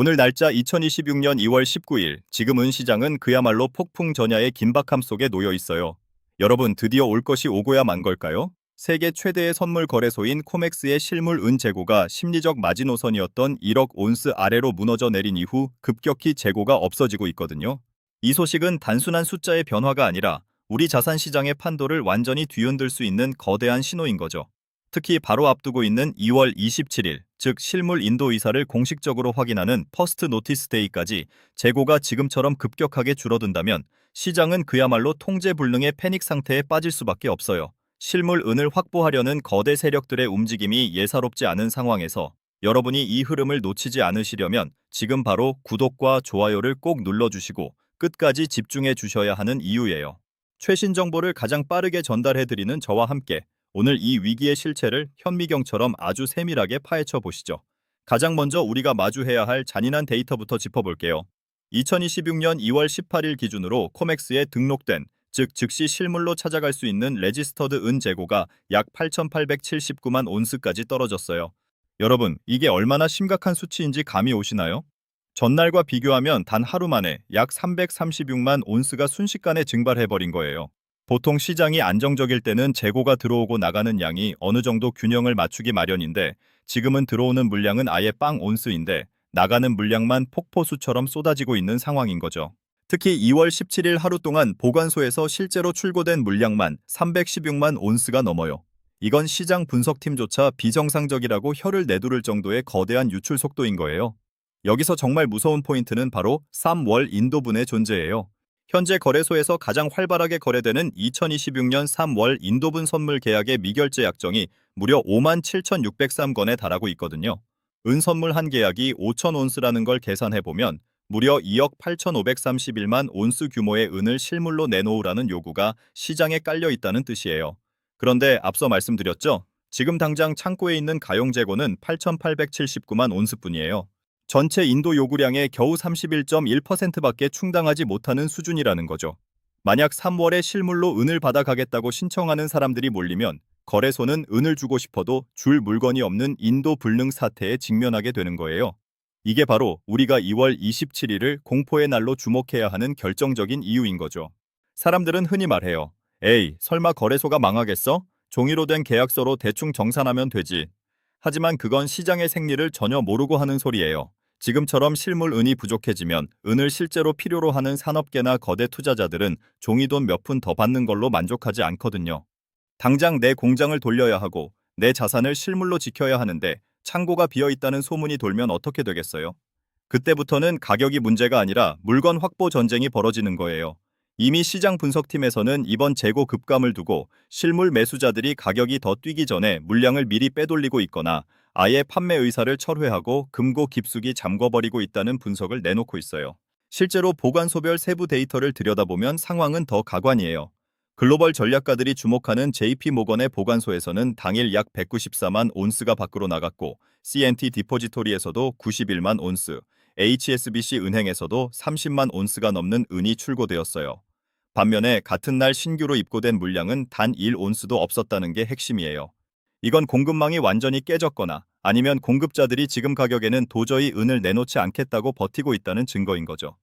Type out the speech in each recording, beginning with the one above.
오늘 날짜 2026년 2월 19일, 지금 은시장은 그야말로 폭풍 전야의 긴박함 속에 놓여 있어요. 여러분, 드디어 올 것이 오고야 만 걸까요? 세계 최대의 선물 거래소인 코맥스의 실물 은 재고가 심리적 마지노선이었던 1억 온스 아래로 무너져 내린 이후 급격히 재고가 없어지고 있거든요. 이 소식은 단순한 숫자의 변화가 아니라 우리 자산 시장의 판도를 완전히 뒤흔들 수 있는 거대한 신호인 거죠. 특히 바로 앞두고 있는 2월 27일, 즉 실물 인도 이사를 공식적으로 확인하는 퍼스트 노티스 데이까지 재고가 지금처럼 급격하게 줄어든다면 시장은 그야말로 통제 불능의 패닉 상태에 빠질 수밖에 없어요. 실물 은을 확보하려는 거대 세력들의 움직임이 예사롭지 않은 상황에서 여러분이 이 흐름을 놓치지 않으시려면 지금 바로 구독과 좋아요를 꼭 눌러주시고 끝까지 집중해 주셔야 하는 이유예요. 최신 정보를 가장 빠르게 전달해드리는 저와 함께 오늘 이 위기의 실체를 현미경처럼 아주 세밀하게 파헤쳐 보시죠. 가장 먼저 우리가 마주해야 할 잔인한 데이터부터 짚어볼게요. 2026년 2월 18일 기준으로 코맥스에 등록된 즉 즉시 실물로 찾아갈 수 있는 레지스터드 은 재고가 약 8,879만 온스까지 떨어졌어요. 여러분, 이게 얼마나 심각한 수치인지 감이 오시나요? 전날과 비교하면 단 하루 만에 약 336만 온스가 순식간에 증발해버린 거예요. 보통 시장이 안정적일 때는 재고가 들어오고 나가는 양이 어느 정도 균형을 맞추기 마련인데 지금은 들어오는 물량은 아예 빵 온스인데 나가는 물량만 폭포수처럼 쏟아지고 있는 상황인 거죠. 특히 2월 17일 하루 동안 보관소에서 실제로 출고된 물량만 316만 온스가 넘어요. 이건 시장 분석팀조차 비정상적이라고 혀를 내두를 정도의 거대한 유출 속도인 거예요. 여기서 정말 무서운 포인트는 바로 3월 인도분의 존재예요. 현재 거래소에서 가장 활발하게 거래되는 2026년 3월 인도분 선물 계약의 미결제 약정이 무려 5만 7,603건에 달하고 있거든요. 은 선물 한 계약이 5천 온스라는 걸 계산해보면 무려 2억 8,531만 온스 규모의 은을 실물로 내놓으라는 요구가 시장에 깔려 있다는 뜻이에요. 그런데 앞서 말씀드렸죠? 지금 당장 창고에 있는 가용 재고는 8,879만 온스뿐이에요. 전체 인도 요구량의 겨우 31.1%밖에 충당하지 못하는 수준이라는 거죠. 만약 3월에 실물로 은을 받아가겠다고 신청하는 사람들이 몰리면 거래소는 은을 주고 싶어도 줄 물건이 없는 인도 불능 사태에 직면하게 되는 거예요. 이게 바로 우리가 2월 27일을 공포의 날로 주목해야 하는 결정적인 이유인 거죠. 사람들은 흔히 말해요. 에이, 설마 거래소가 망하겠어? 종이로 된 계약서로 대충 정산하면 되지. 하지만 그건 시장의 생리를 전혀 모르고 하는 소리예요. 지금처럼 실물 은이 부족해지면 은을 실제로 필요로 하는 산업계나 거대 투자자들은 종이돈 몇 푼 더 받는 걸로 만족하지 않거든요. 당장 내 공장을 돌려야 하고 내 자산을 실물로 지켜야 하는데 창고가 비어 있다는 소문이 돌면 어떻게 되겠어요? 그때부터는 가격이 문제가 아니라 물건 확보 전쟁이 벌어지는 거예요. 이미 시장 분석팀에서는 이번 재고 급감을 두고 실물 매수자들이 가격이 더 뛰기 전에 물량을 미리 빼돌리고 있거나 아예 판매 의사를 철회하고 금고 깊숙이 잠궈버리고 있다는 분석을 내놓고 있어요. 실제로 보관소별 세부 데이터를 들여다보면 상황은 더 가관이에요. 글로벌 전략가들이 주목하는 JP 모건의 보관소에서는 당일 약 194만 온스가 밖으로 나갔고 CNT 디포지토리에서도 91만 온스, HSBC 은행에서도 30만 온스가 넘는 은이 출고되었어요. 반면에 같은 날 신규로 입고된 물량은 단 1온스도 없었다는 게 핵심이에요. 이건 공급망이 완전히 깨졌거나 아니면 공급자들이 지금 가격에는 도저히 은을 내놓지 않겠다고 버티고 있다는 증거인 거죠.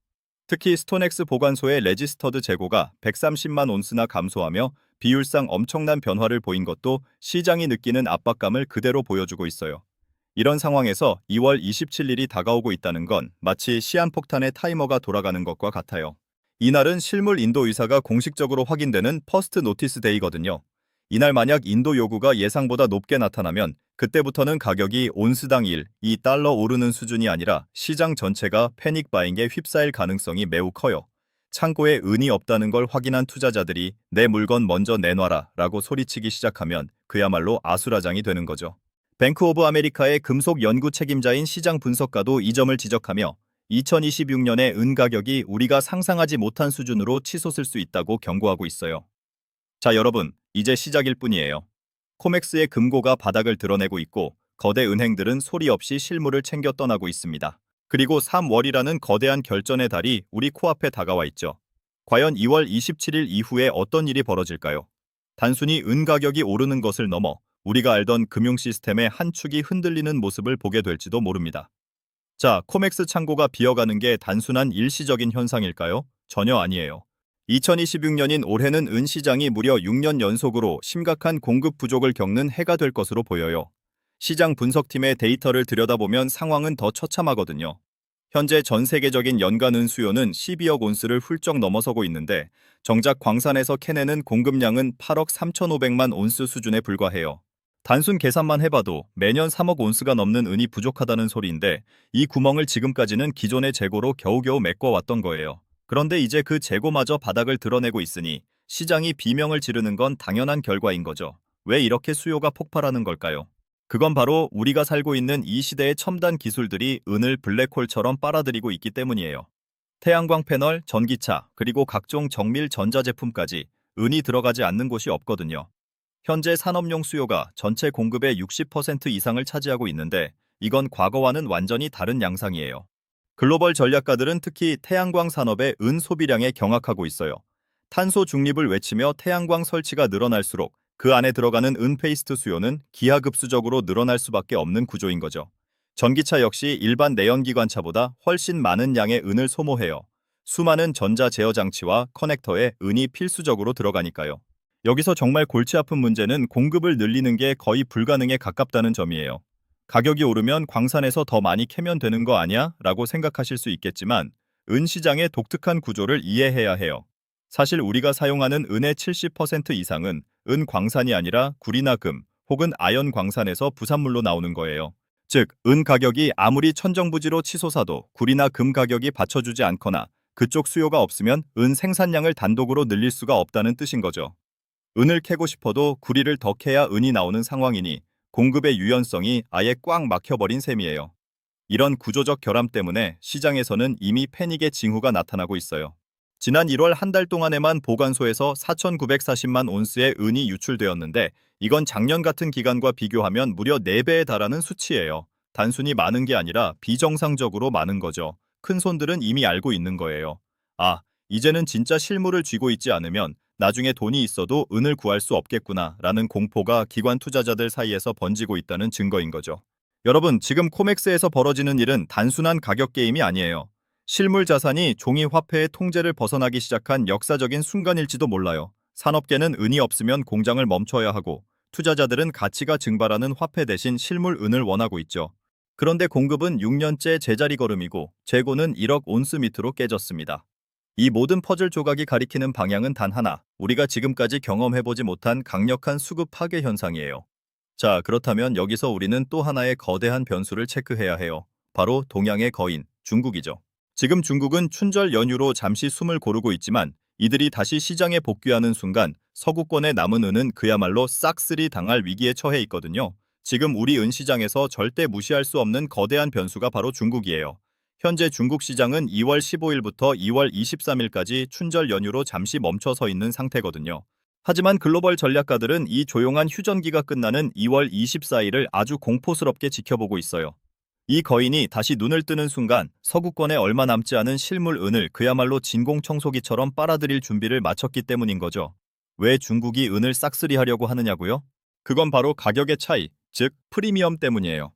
특히 스톤엑스 보관소의 레지스터드 재고가 130만 온스나 감소하며 비율상 엄청난 변화를 보인 것도 시장이 느끼는 압박감을 그대로 보여주고 있어요. 이런 상황에서 2월 27일이 다가오고 있다는 건 마치 시한폭탄의 타이머가 돌아가는 것과 같아요. 이날은 실물 인도 의사가 공식적으로 확인되는 퍼스트 노티스 데이거든요. 이날 만약 인도 요구가 예상보다 높게 나타나면 그때부터는 가격이 온스당 1, 2달러 오르는 수준이 아니라 시장 전체가 패닉 바잉에 휩싸일 가능성이 매우 커요. 창고에 은이 없다는 걸 확인한 투자자들이 내 물건 먼저 내놔라 라고 소리치기 시작하면 그야말로 아수라장이 되는 거죠. 뱅크 오브 아메리카의 금속 연구 책임자인 시장 분석가도 이 점을 지적하며 2026년의 은 가격이 우리가 상상하지 못한 수준으로 치솟을 수 있다고 경고하고 있어요. 자, 여러분, 이제 시작일 뿐이에요. 코맥스의 금고가 바닥을 드러내고 있고 거대 은행들은 소리 없이 실물을 챙겨 떠나고 있습니다. 그리고 3월이라는 거대한 결전의 달이 우리 코앞에 다가와 있죠. 과연 2월 27일 이후에 어떤 일이 벌어질까요? 단순히 은 가격이 오르는 것을 넘어 우리가 알던 금융 시스템의 한 축이 흔들리는 모습을 보게 될지도 모릅니다. 자, 코맥스 창고가 비어가는 게 단순한 일시적인 현상일까요? 전혀 아니에요. 2026년인 올해는 은 시장이 무려 6년 연속으로 심각한 공급 부족을 겪는 해가 될 것으로 보여요. 시장 분석팀의 데이터를 들여다보면 상황은 더 처참하거든요. 현재 전 세계적인 연간 은 수요는 12억 온스를 훌쩍 넘어서고 있는데 정작 광산에서 캐내는 공급량은 8억 3,500만 온스 수준에 불과해요. 단순 계산만 해봐도 매년 3억 온스가 넘는 은이 부족하다는 소리인데 이 구멍을 지금까지는 기존의 재고로 겨우겨우 메꿔왔던 거예요. 그런데 이제 그 재고마저 바닥을 드러내고 있으니 시장이 비명을 지르는 건 당연한 결과인 거죠. 왜 이렇게 수요가 폭발하는 걸까요? 그건 바로 우리가 살고 있는 이 시대의 첨단 기술들이 은을 블랙홀처럼 빨아들이고 있기 때문이에요. 태양광 패널, 전기차, 그리고 각종 정밀 전자제품까지 은이 들어가지 않는 곳이 없거든요. 현재 산업용 수요가 전체 공급의 60% 이상을 차지하고 있는데 이건 과거와는 완전히 다른 양상이에요. 글로벌 전략가들은 특히 태양광 산업의 은 소비량에 경악하고 있어요. 탄소 중립을 외치며 태양광 설치가 늘어날수록 그 안에 들어가는 은 페이스트 수요는 기하급수적으로 늘어날 수밖에 없는 구조인 거죠. 전기차 역시 일반 내연기관차보다 훨씬 많은 양의 은을 소모해요. 수많은 전자 제어 장치와 커넥터에 은이 필수적으로 들어가니까요. 여기서 정말 골치 아픈 문제는 공급을 늘리는 게 거의 불가능에 가깝다는 점이에요. 가격이 오르면 광산에서 더 많이 캐면 되는 거 아니야? 라고 생각하실 수 있겠지만 은 시장의 독특한 구조를 이해해야 해요. 사실 우리가 사용하는 은의 70% 이상은 은 광산이 아니라 구리나 금 혹은 아연 광산에서 부산물로 나오는 거예요. 즉, 은 가격이 아무리 천정부지로 치솟아도 구리나 금 가격이 받쳐주지 않거나 그쪽 수요가 없으면 은 생산량을 단독으로 늘릴 수가 없다는 뜻인 거죠. 은을 캐고 싶어도 구리를 더 캐야 은이 나오는 상황이니 공급의 유연성이 아예 꽉 막혀버린 셈이에요. 이런 구조적 결함 때문에 시장에서는 이미 패닉의 징후가 나타나고 있어요. 지난 1월 한 달 동안에만 보관소에서 4,940만 온스의 은이 유출되었는데 이건 작년 같은 기간과 비교하면 무려 4배에 달하는 수치예요. 단순히 많은 게 아니라 비정상적으로 많은 거죠. 큰 손들은 이미 알고 있는 거예요. 아, 이제는 진짜 실물을 쥐고 있지 않으면 나중에 돈이 있어도 은을 구할 수 없겠구나 라는 공포가 기관 투자자들 사이에서 번지고 있다는 증거인 거죠. 여러분, 지금 코맥스에서 벌어지는 일은 단순한 가격 게임이 아니에요. 실물 자산이 종이 화폐의 통제를 벗어나기 시작한 역사적인 순간일지도 몰라요. 산업계는 은이 없으면 공장을 멈춰야 하고 투자자들은 가치가 증발하는 화폐 대신 실물 은을 원하고 있죠. 그런데 공급은 6년째 제자리 걸음이고 재고는 1억 온스 밑으로 깨졌습니다. 이 모든 퍼즐 조각이 가리키는 방향은 단 하나, 우리가 지금까지 경험해보지 못한 강력한 수급 파괴 현상이에요. 자, 그렇다면 여기서 우리는 또 하나의 거대한 변수를 체크해야 해요. 바로 동양의 거인, 중국이죠. 지금 중국은 춘절 연휴로 잠시 숨을 고르고 있지만 이들이 다시 시장에 복귀하는 순간 서구권의 남은 은은 그야말로 싹쓸이 당할 위기에 처해 있거든요. 지금 우리 은 시장에서 절대 무시할 수 없는 거대한 변수가 바로 중국이에요. 현재 중국 시장은 2월 15일부터 2월 23일까지 춘절 연휴로 잠시 멈춰서 있는 상태거든요. 하지만 글로벌 전략가들은 이 조용한 휴전기가 끝나는 2월 24일을 아주 공포스럽게 지켜보고 있어요. 이 거인이 다시 눈을 뜨는 순간 서구권에 얼마 남지 않은 실물 은을 그야말로 진공청소기처럼 빨아들일 준비를 마쳤기 때문인 거죠. 왜 중국이 은을 싹쓸이 하려고 하느냐고요? 그건 바로 가격의 차이, 즉 프리미엄 때문이에요.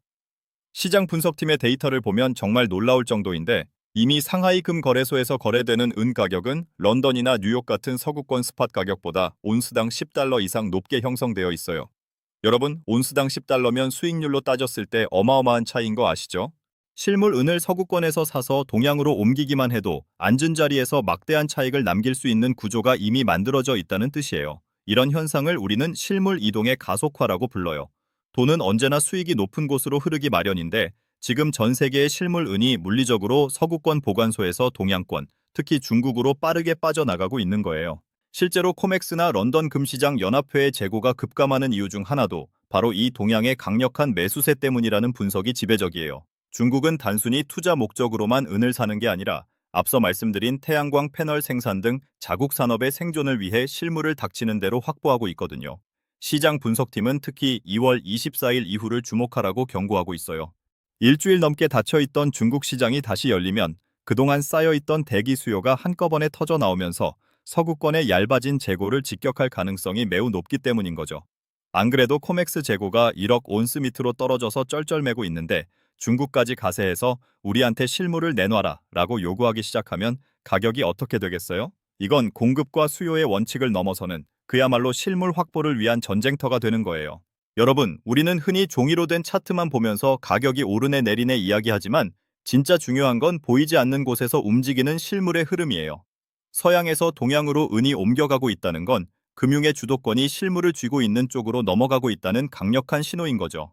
시장 분석팀의 데이터를 보면 정말 놀라울 정도인데 이미 상하이 금 거래소에서 거래되는 은 가격은 런던이나 뉴욕 같은 서구권 스팟 가격보다 온스당 10달러 이상 높게 형성되어 있어요. 여러분, 온스당 10달러면 수익률로 따졌을 때 어마어마한 차이인 거 아시죠? 실물 은을 서구권에서 사서 동양으로 옮기기만 해도 앉은 자리에서 막대한 차익을 남길 수 있는 구조가 이미 만들어져 있다는 뜻이에요. 이런 현상을 우리는 실물 이동의 가속화라고 불러요. 돈은 언제나 수익이 높은 곳으로 흐르기 마련인데 지금 전 세계의 실물 은이 물리적으로 서구권 보관소에서 동양권, 특히 중국으로 빠르게 빠져나가고 있는 거예요. 실제로 코맥스나 런던 금시장 연합회의 재고가 급감하는 이유 중 하나도 바로 이 동양의 강력한 매수세 때문이라는 분석이 지배적이에요. 중국은 단순히 투자 목적으로만 은을 사는 게 아니라 앞서 말씀드린 태양광 패널 생산 등 자국 산업의 생존을 위해 실물을 닥치는 대로 확보하고 있거든요. 시장 분석팀은 특히 2월 24일 이후를 주목하라고 경고하고 있어요. 일주일 넘게 닫혀있던 중국 시장이 다시 열리면 그동안 쌓여있던 대기 수요가 한꺼번에 터져 나오면서 서구권의 얇아진 재고를 직격할 가능성이 매우 높기 때문인 거죠. 안 그래도 코맥스 재고가 1억 온스 밑으로 떨어져서 쩔쩔매고 있는데 중국까지 가세해서 우리한테 실물을 내놔라 라고 요구하기 시작하면 가격이 어떻게 되겠어요? 이건 공급과 수요의 원칙을 넘어서는 그야말로 실물 확보를 위한 전쟁터가 되는 거예요. 여러분, 우리는 흔히 종이로 된 차트만 보면서 가격이 오르네 내리네 이야기하지만 진짜 중요한 건 보이지 않는 곳에서 움직이는 실물의 흐름이에요. 서양에서 동양으로 은이 옮겨가고 있다는 건 금융의 주도권이 실물을 쥐고 있는 쪽으로 넘어가고 있다는 강력한 신호인 거죠.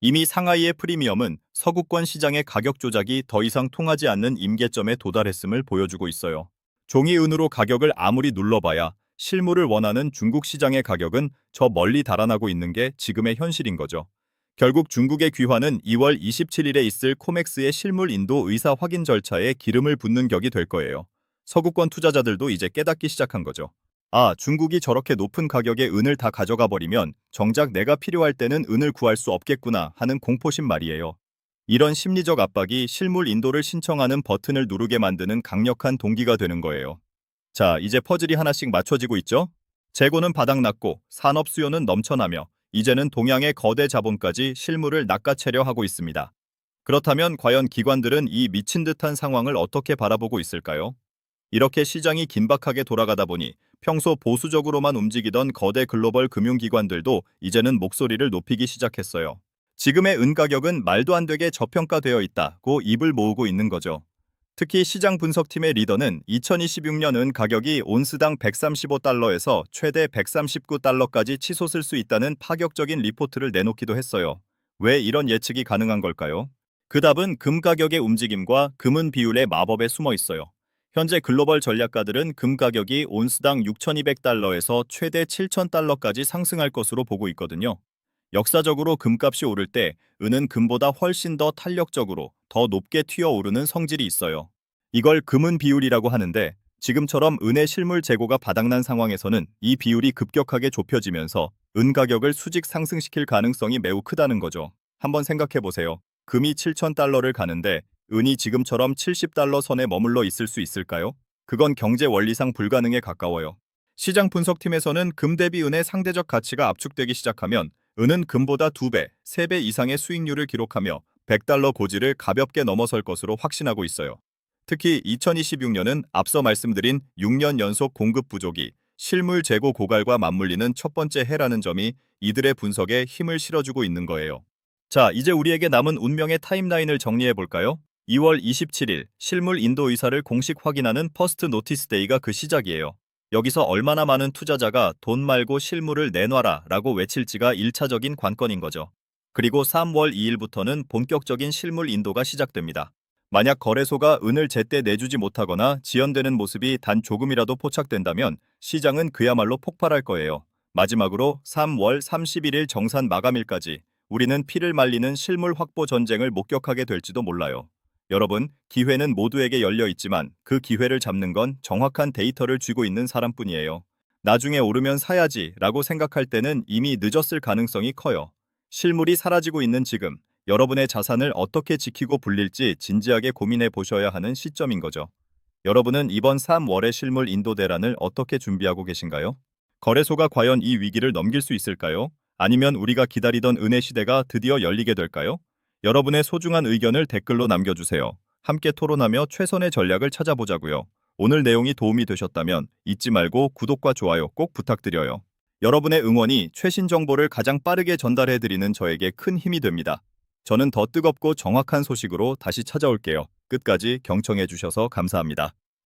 이미 상하이의 프리미엄은 서구권 시장의 가격 조작이 더 이상 통하지 않는 임계점에 도달했음을 보여주고 있어요. 종이 은으로 가격을 아무리 눌러봐야 실물을 원하는 중국 시장의 가격은 저 멀리 달아나고 있는 게 지금의 현실인 거죠. 결국 중국의 귀환은 2월 27일에 있을 코맥스의 실물 인도 의사 확인 절차에 기름을 붓는 격이 될 거예요. 서구권 투자자들도 이제 깨닫기 시작한 거죠. 아, 중국이 저렇게 높은 가격에 은을 다 가져가 버리면 정작 내가 필요할 때는 은을 구할 수 없겠구나 하는 공포심 말이에요. 이런 심리적 압박이 실물 인도를 신청하는 버튼을 누르게 만드는 강력한 동기가 되는 거예요. 자, 이제 퍼즐이 하나씩 맞춰지고 있죠? 재고는 바닥났고 산업 수요는 넘쳐나며 이제는 동양의 거대 자본까지 실물을 낚아채려 하고 있습니다. 그렇다면 과연 기관들은 이 미친 듯한 상황을 어떻게 바라보고 있을까요? 이렇게 시장이 긴박하게 돌아가다 보니 평소 보수적으로만 움직이던 거대 글로벌 금융기관들도 이제는 목소리를 높이기 시작했어요. 지금의 은 가격은 말도 안 되게 저평가되어 있다고 입을 모으고 있는 거죠. 특히 시장 분석팀의 리더는 2026년 은 가격이 온스당 135달러에서 최대 139달러까지 치솟을 수 있다는 파격적인 리포트를 내놓기도 했어요. 왜 이런 예측이 가능한 걸까요? 그 답은 금 가격의 움직임과 금은 비율의 마법에 숨어 있어요. 현재 글로벌 전략가들은 금 가격이 온스당 6,200달러에서 최대 7,000달러까지 상승할 것으로 보고 있거든요. 역사적으로 금값이 오를 때 은은 금보다 훨씬 더 탄력적으로 더 높게 튀어오르는 성질이 있어요. 이걸 금은 비율이라고 하는데 지금처럼 은의 실물 재고가 바닥난 상황에서는 이 비율이 급격하게 좁혀지면서 은 가격을 수직 상승시킬 가능성이 매우 크다는 거죠. 한번 생각해 보세요. 금이 7,000달러를 가는데 은이 지금처럼 70달러 선에 머물러 있을 수 있을까요? 그건 경제 원리상 불가능에 가까워요. 시장 분석팀에서는 금 대비 은의 상대적 가치가 압축되기 시작하면 은은 금보다 2배, 3배 이상의 수익률을 기록하며 100달러 고지를 가볍게 넘어설 것으로 확신하고 있어요. 특히 2026년은 앞서 말씀드린 6년 연속 공급 부족이 실물 재고 고갈과 맞물리는 첫 번째 해라는 점이 이들의 분석에 힘을 실어주고 있는 거예요. 자, 이제 우리에게 남은 운명의 타임라인을 정리해 볼까요? 2월 27일 실물 인도 의사를 공식 확인하는 퍼스트 노티스 데이가 그 시작이에요. 여기서 얼마나 많은 투자자가 돈 말고 실물을 내놔라 라고 외칠지가 1차적인 관건인 거죠. 그리고 3월 2일부터는 본격적인 실물 인도가 시작됩니다. 만약 거래소가 은을 제때 내주지 못하거나 지연되는 모습이 단 조금이라도 포착된다면 시장은 그야말로 폭발할 거예요. 마지막으로 3월 31일 정산 마감일까지 우리는 피를 말리는 실물 확보 전쟁을 목격하게 될지도 몰라요. 여러분, 기회는 모두에게 열려 있지만 그 기회를 잡는 건 정확한 데이터를 쥐고 있는 사람뿐이에요. 나중에 오르면 사야지 라고 생각할 때는 이미 늦었을 가능성이 커요. 실물이 사라지고 있는 지금, 여러분의 자산을 어떻게 지키고 불릴지 진지하게 고민해 보셔야 하는 시점인 거죠. 여러분은 이번 3월의 실물 인도 대란을 어떻게 준비하고 계신가요? 거래소가 과연 이 위기를 넘길 수 있을까요? 아니면 우리가 기다리던 은혜 시대가 드디어 열리게 될까요? 여러분의 소중한 의견을 댓글로 남겨주세요. 함께 토론하며 최선의 전략을 찾아보자고요. 오늘 내용이 도움이 되셨다면 잊지 말고 구독과 좋아요 꼭 부탁드려요. 여러분의 응원이 최신 정보를 가장 빠르게 전달해드리는 저에게 큰 힘이 됩니다. 저는 더 뜨겁고 정확한 소식으로 다시 찾아올게요. 끝까지 경청해주셔서 감사합니다.